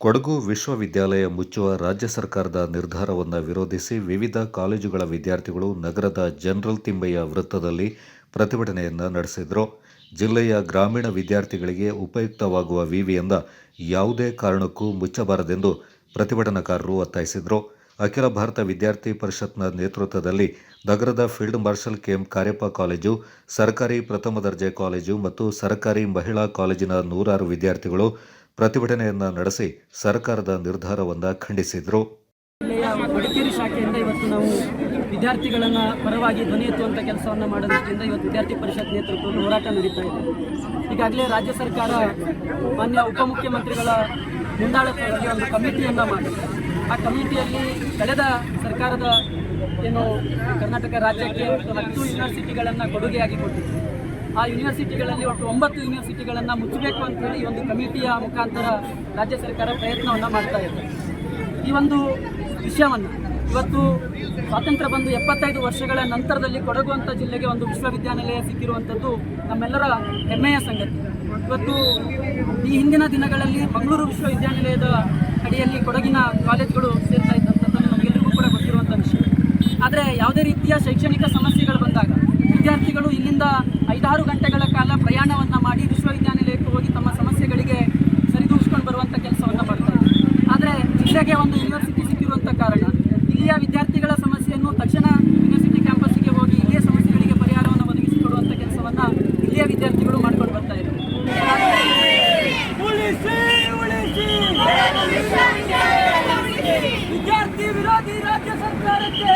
ಕೊಡಗು ವಿಶ್ವವಿದ್ಯಾಲಯ ಮುಚ್ಚುವ ರಾಜ್ಯ ಸರ್ಕಾರದ ನಿರ್ಧಾರವನ್ನು ವಿರೋಧಿಸಿ ವಿವಿಧ ಕಾಲೇಜುಗಳ ವಿದ್ಯಾರ್ಥಿಗಳು ನಗರದ ಜನರಲ್ ತಿಮ್ಮಯ್ಯ ವೃತ್ತದಲ್ಲಿ ಪ್ರತಿಭಟನೆಯನ್ನು ನಡೆಸಿದರು. ಜಿಲ್ಲೆಯ ಗ್ರಾಮೀಣ ವಿದ್ಯಾರ್ಥಿಗಳಿಗೆ ಉಪಯುಕ್ತವಾಗುವ ವಿವಿಯಿಂದ ಯಾವುದೇ ಕಾರಣಕ್ಕೂ ಮುಚ್ಚಬಾರದೆಂದು ಪ್ರತಿಭಟನಾಕಾರರು ಒತ್ತಾಯಿಸಿದರು. ಅಖಿಲ ಭಾರತ ವಿದ್ಯಾರ್ಥಿ ಪರಿಷತ್ನ ನೇತೃತ್ವದಲ್ಲಿ ನಗರದ field marshal KM Cariappa college, ಸರ್ಕಾರಿ ಪ್ರಥಮ ದರ್ಜೆ ಕಾಲೇಜು ಮತ್ತು ಸರ್ಕಾರಿ ಮಹಿಳಾ ಕಾಲೇಜಿನ ನೂರಾರು ವಿದ್ಯಾರ್ಥಿಗಳು ಪ್ರತಿಭಟನೆಯನ್ನು ನಡೆಸಿ ಸರ್ಕಾರದ ನಿರ್ಧಾರವನ್ನು ಖಂಡಿಸಿದರು. ಮಡಿಕೇರಿ ಶಾಖೆಯಿಂದ ಇವತ್ತು ನಾವು ವಿದ್ಯಾರ್ಥಿಗಳನ್ನು ಪರವಾಗಿ ಧ್ವನಿ ಎತ್ತುವಂಥ ಕೆಲಸವನ್ನು ಮಾಡೋದಕ್ಕಿಂತ ಇವತ್ತು ವಿದ್ಯಾರ್ಥಿ ಪರಿಷತ್ ನೇತೃತ್ವದಲ್ಲಿ ಹೋರಾಟ ನಡೀತಾ ಇದೆ. ಈಗಾಗಲೇ ರಾಜ್ಯ ಸರ್ಕಾರ ಮಾನ್ಯ ಉಪಮುಖ್ಯಮಂತ್ರಿಗಳ ಮುಂದಾಳತ್ವದಲ್ಲಿ ಒಂದು ಕಮಿಟಿಯನ್ನ ಮಾಡಿ ಆ ಕಮಿಟಿಯಲ್ಲಿ ಕಳೆದ ಸರ್ಕಾರದ ಏನು ಕರ್ನಾಟಕ ರಾಜ್ಯಕ್ಕೆ ಹತ್ತು ಯೂನಿವರ್ಸಿಟಿಗಳನ್ನು ಕೊಡುಗೆಯಾಗಿ ಕೊಟ್ಟಿತ್ತು ಆ ಯೂನಿವರ್ಸಿಟಿಗಳಲ್ಲಿ ಒಟ್ಟು ಒಂಬತ್ತು ಯೂನಿವರ್ಸಿಟಿಗಳನ್ನು ಮುಚ್ಚಬೇಕು ಅಂತೇಳಿ ಈ ಒಂದು ಕಮಿಟಿಯ ಮುಖಾಂತರ ರಾಜ್ಯ ಸರ್ಕಾರ ಪ್ರಯತ್ನವನ್ನು ಮಾಡ್ತಾ ಇದೆ. ಈ ಒಂದು ವಿಷಯವನ್ನು ಇವತ್ತು ಸ್ವಾತಂತ್ರ್ಯ ಬಂದು ಎಪ್ಪತ್ತೈದು ವರ್ಷಗಳ ನಂತರದಲ್ಲಿ ಕೊಡಗು ಅಂತ ಜಿಲ್ಲೆಗೆ ಒಂದು ವಿಶ್ವವಿದ್ಯಾನಿಲಯ ಸಿಕ್ಕಿರುವಂಥದ್ದು ನಮ್ಮೆಲ್ಲರ ಹೆಮ್ಮೆಯ ಸಂಗತಿ. ಇವತ್ತು ಈ ಹಿಂದಿನ ದಿನಗಳಲ್ಲಿ ಮಂಗಳೂರು ವಿಶ್ವವಿದ್ಯಾನಿಲಯದ ಅಡಿಯಲ್ಲಿ ಕೊಡಗಿನ ಕಾಲೇಜುಗಳು ಸೇರ್ತಾ ಇದ್ದಂಥದ್ದು ನಮಗೆಲ್ಲರಿಗೂ ಕೂಡ ಗೊತ್ತಿರುವಂಥ ವಿಷಯ. ಆದರೆ ಯಾವುದೇ ರೀತಿಯ ಶೈಕ್ಷಣಿಕ ಸಮಸ್ಯೆಗಳು ಬಂದಾಗ ವಿದ್ಯಾರ್ಥಿಗಳು ಇಲ್ಲಿಂದ ಐದಾರು ಗಂಟೆಗಳ ಕಾಲ ಪ್ರಯಾಣವನ್ನು ಮಾಡಿ ವಿಶ್ವವಿದ್ಯಾನಿಲಯಕ್ಕೆ ಹೋಗಿ ತಮ್ಮ ಸಮಸ್ಯೆಗಳಿಗೆ ಸರಿದೂಗಿಸ್ಕೊಂಡು ಬರುವಂಥ ಕೆಲಸವನ್ನು ಮಾಡ್ತಾರೆ ಆದರೆ ಜಿಲ್ಲೆಗೆ ಒಂದು ಯೂನಿವರ್ಸಿಟಿ ಸಿಕ್ಕಿರುವಂಥ ಕಾರಣ, ಇಲ್ಲಿಯ ವಿದ್ಯಾರ್ಥಿಗಳ ಸಮಸ್ಯೆಯನ್ನು ತಕ್ಷಣ ಯೂನಿವರ್ಸಿಟಿ ಕ್ಯಾಂಪಸ್ಸಿಗೆ ಹೋಗಿ ಇಲ್ಲಿಯ ಸಮಸ್ಯೆಗಳಿಗೆ ಪರಿಹಾರವನ್ನು ಒದಗಿಸಿಕೊಡುವಂಥ ಕೆಲಸವನ್ನು ಇಲ್ಲಿಯ ವಿದ್ಯಾರ್ಥಿಗಳು ಮಾಡ್ಕೊಂಡು ಬರ್ತಾ ಇದ್ದಾರೆ. ವಿದ್ಯಾರ್ಥಿ ವಿರೋಧಿ ರಾಜ್ಯ ಸರ್ಕಾರಕ್ಕೆ